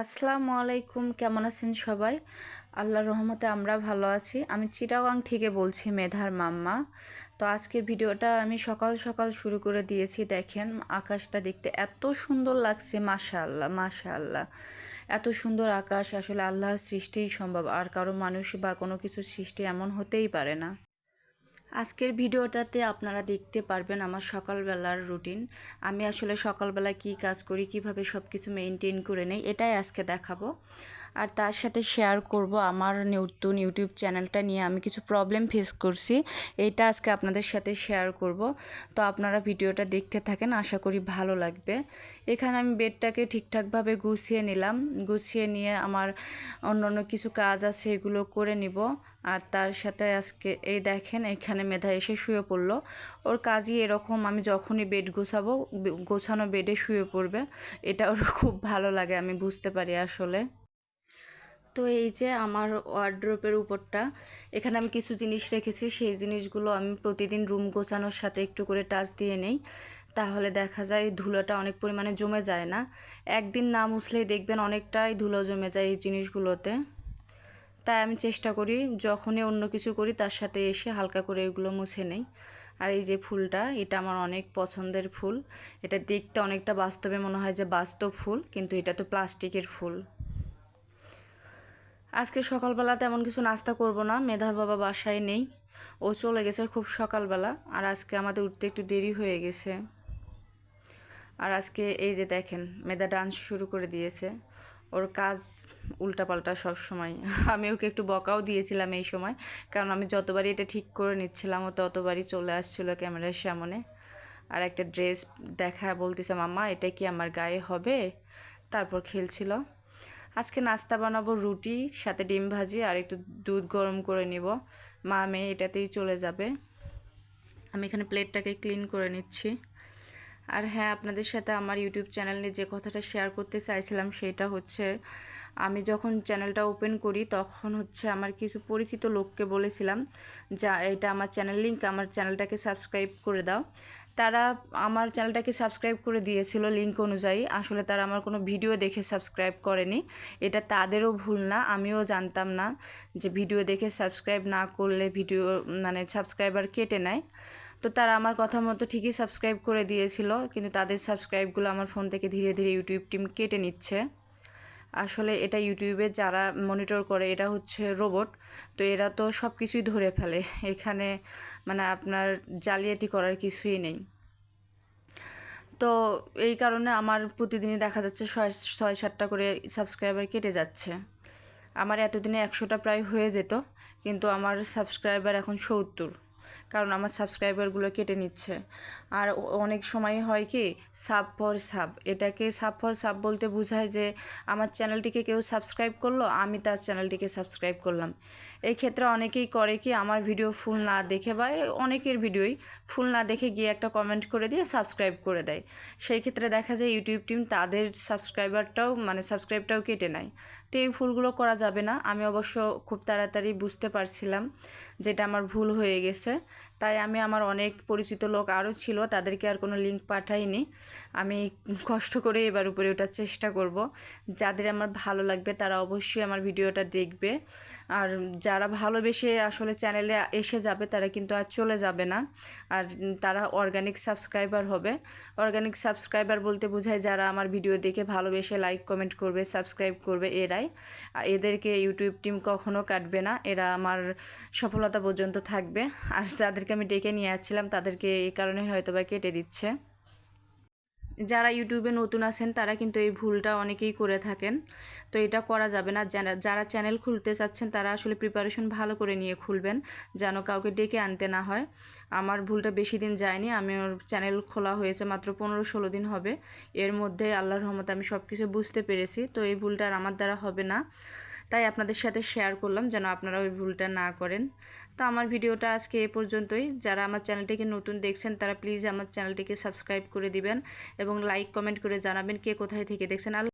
আসসালামু আলাইকুম, কেমন আছেন সবাই? আল্লাহর রহমতে আমরা ভালো আছি। আমি চিটাগাং থেকে বলছি মেধার মাম্মা। তো আজকের ভিডিওটা আমি সকাল সকাল শুরু করে দিয়েছি। দেখেন, আকাশটা দেখতে এত সুন্দর লাগছে, মাশাআল্লাহ মাশাআল্লাহ। এত সুন্দর আকাশ, আসলে আল্লাহর সৃষ্টিই সম্ভব। আর কারও মানুষ বা কোনো কিছু সৃষ্টি এমন হতেই পারে না। আজকের ভিডিওটাতে আপনারা দেখতে পারবেন আমার সকালবেলার রুটিন। আমি আসলে সকালবেলা কি কাজ করি, কীভাবে সব কিছু মেনটেন করে নেই, এটাই আজকে দেখাবো। আর তার সাথে শেয়ার করব আমার নতুন ইউটিউব চ্যানেলটা নিয়ে আমি কিছু প্রবলেম ফেস করছি। এইটা আজকে আপনাদের সাথে শেয়ার করব। তো আপনারা ভিডিওটা দেখতে থাকেন, আশা করি ভালো লাগবে। এখানে আমি বেডটাকে ঠিকঠাকভাবে গুছিয়ে নিলাম। গুছিয়ে নিয়ে আমার অন্য অন্য কিছু কাজ আছে, এগুলো করে নিব। আর তার সাথে আজকে এই দেখেন, এখানে মেধা এসে শুয়ে পড়ল। ওর কাজই এরকম, আমি যখনই বেড গোছাবো, গোছানো বেডে শুয়ে পড়বে। এটা ওর খুব ভালো লাগে, আমি বুঝতে পারি আসলে। তো এই যে আমার ওয়ার্ড্রোপের উপরটা, এখানে আমি কিছু জিনিস রেখেছি, সেই জিনিসগুলো আমি প্রতিদিন রুম গোছানোর সাথে একটু করে টাচ দিয়ে নেই। তাহলে দেখা যায় ধুলোটা অনেক পরিমাণে জমে যায় না। একদিন না মুছলেই দেখবেন অনেকটাই ধুলো জমে যায় এই জিনিসগুলোতে। তাই আমি চেষ্টা করি, যখনই অন্য কিছু করি তার সাথে এসে হালকা করে এগুলো মুছে নেই। আর এই যে ফুলটা, এটা আমার অনেক পছন্দের ফুল। এটা দেখতে অনেকটা বাস্তবে মনে হয় যে বাস্তব ফুল, কিন্তু এটা তো প্লাস্টিকের ফুল। আজকে সকালবেলা তেমন কিছু নাস্তা করব না, মেধার বাবা বাসায় নেই। ও চলে গেছে খুব সকালবেলা, আর আজকে আমাদের উঠতে একটু দেরি হয়ে গেছে। আর আজকে এই যে দেখেন, মেধা ডান্স শুরু করে দিয়েছে। ওর কাজ উল্টাপাল্টা সব সময়। আমি ওকে একটু বকাও দিয়েছিলাম এই সময়, কারণ আমি যতবারই এটা ঠিক করে নিচ্ছিলাম, ও ততবারই চলে আসছিল ক্যামেরার সামনে। আর একটা ড্রেস দেখা বলতেছে, মাম্মা, এটা কি আমার গায়ে হবে? তারপর খেলছিল। আজকে নাস্তা বানাবো রুটি, সাথে ডিম ভাজি আর একটু দুধ গরম করে নিব। মা, মেয়ে এটাতেই চলে যাবে। আমি এখানে প্লেটটাকে ক্লিন করে নিচ্ছি। আর হ্যাঁ আপনাদের সাথে আমার ইউটিউব চ্যানেল নিয়ে যে কথাটা শেয়ার করতে চাইছিলাম সেটা হচ্ছে, আমি যখন চ্যানেলটা ওপেন করি তখন হচ্ছে আমার কিছু পরিচিত লোককে বলেছিলাম, যা, এটা আমার চ্যানেল লিঙ্ক আমার চ্যানেলটাকে সাবস্ক্রাইব করে দাও। তারা আমার চ্যানেলটাকে সাবস্ক্রাইব করে দিয়েছিল লিঙ্ক অনুযায়ী। আসলে তারা আমার কোনো ভিডিও দেখে সাবস্ক্রাইব করেনি। এটা তাদেরও ভুল না, আমিও জানতাম না যে ভিডিও দেখে সাবস্ক্রাইব না করলে ভিডিও মানে সাবস্ক্রাইবার কেটে নেয়। তো তারা আমার কথা মতো ঠিকই সাবস্ক্রাইব করে দিয়েছিল, কিন্তু তাদের সাবস্ক্রাইবগুলো আমার ফোন থেকে ধীরে ধীরে ইউটিউব টিম কেটে নিচ্ছে। আসলে এটা ইউটিউবে যারা মনিটর করে, এটা হচ্ছে রোবট। তো এরা তো সব কিছুই ধরে ফেলে। এখানে মানে আপনার জালিয়াতি করার কিছুই নেই। তো এই কারণে আমার প্রতিদিনই দেখা যাচ্ছে ছয় ছয়, সাতটা করে সাবস্ক্রাইবার কেটে যাচ্ছে। আমার এতদিনে একশোটা প্রায় হয়ে যেত, কিন্তু আমার সাবস্ক্রাইবার এখন সত্তর। কারণ আমার সাবস্ক্রাইবারগুলো কেটে নিচ্ছে। আর অনেক সময় হয় কি, সাব ফর সাব। এটাকে সাব ফর সাব বলতে বোঝায় যে, আমার চ্যানেলটিকে কেউ সাবস্ক্রাইব করল, আমি তার চ্যানেলটিকে সাবস্ক্রাইব করলাম। এই ক্ষেত্রে অনেকেই করে কি, আমার ভিডিও ফুল না দেখে বা অনেকের ভিডিওই ফুল না দেখে গিয়ে একটা কমেন্ট করে দিয়ে সাবস্ক্রাইব করে দেয়। সেই ক্ষেত্রে দেখা যায়, ইউটিউব টিম তাদের সাবস্ক্রাইবারটাও মানে সাবস্ক্রাইবটাও কেটে নেয়। তো এই ভুলগুলো করা যাবে না। আমি অবশ্য খুব তাড়াতাড়ি বুঝতে পারছিলাম যেটা আমার ভুল হয়ে গেছে। তাই আমি আমার অনেক পরিচিত লোক আরও ছিল, তাদেরকে আর কোনো লিঙ্ক পাঠাইনি। আমি কষ্ট করে এবার উপরে ওঠার চেষ্টা করব। যাদের আমার ভালো লাগবে তারা অবশ্যই আমার ভিডিওটা দেখবে। আর যারা ভালোবেসে আসলে চ্যানেলে এসে যাবে, তারা কিন্তু আর চলে যাবে না। আর তারা অর্গানিক সাবস্ক্রাইবার হবে। অর্গানিক সাবস্ক্রাইবার বলতে বোঝায় যারা আমার ভিডিও দেখে ভালোবেসে লাইক কমেন্ট করবে সাবস্ক্রাইব করবে এরাই এদেরকে ইউটিউব টিম কখনো কাটবে না। এরা আমার সফলতা পর্যন্ত থাকবে। আর যাদেরকে আমি ডেকে নিয়ে আসছিলাম, তাদেরকে এই কারণে হয়তো বা কেটে দিচ্ছে। যারা ইউটিউবে নতুন আছেন, তারা কিন্তু এই ভুলটা অনেকেই করে থাকেন। তো এটা করা যাবে না। যারা চ্যানেল খুলতে চাচ্ছেন, তারা আসলে প্রিপারেশন ভালো করে নিয়ে খুলবেন, যেন কাউকে ডেকে আনতে না হয়। আমার ভুলটা বেশি দিন যায়নি। আমি ওর চ্যানেল খোলা হয়েছে মাত্র পনেরো ষোলো দিন হবে। এর মধ্যে আল্লাহর রহমতে আমি সব কিছু বুঝতে পেরেছি। তো এই ভুলটা আর আমার দ্বারা হবে না। তাই আপনাদের সাথে শেয়ার করলাম, যেন আপনারা ওই ভুলটা না করেন। তো আমার ভিডিওটা আজকে এ পর্যন্তই। যারা আমার চ্যানেলটিকে নতুন দেখছেন, তারা প্লিজ আমার চ্যানেলটিকে সাবস্ক্রাইব করে দিবেন এবং লাইক কমেন্ট করে জানাবেন কে কোথায় থেকে দেখছেন।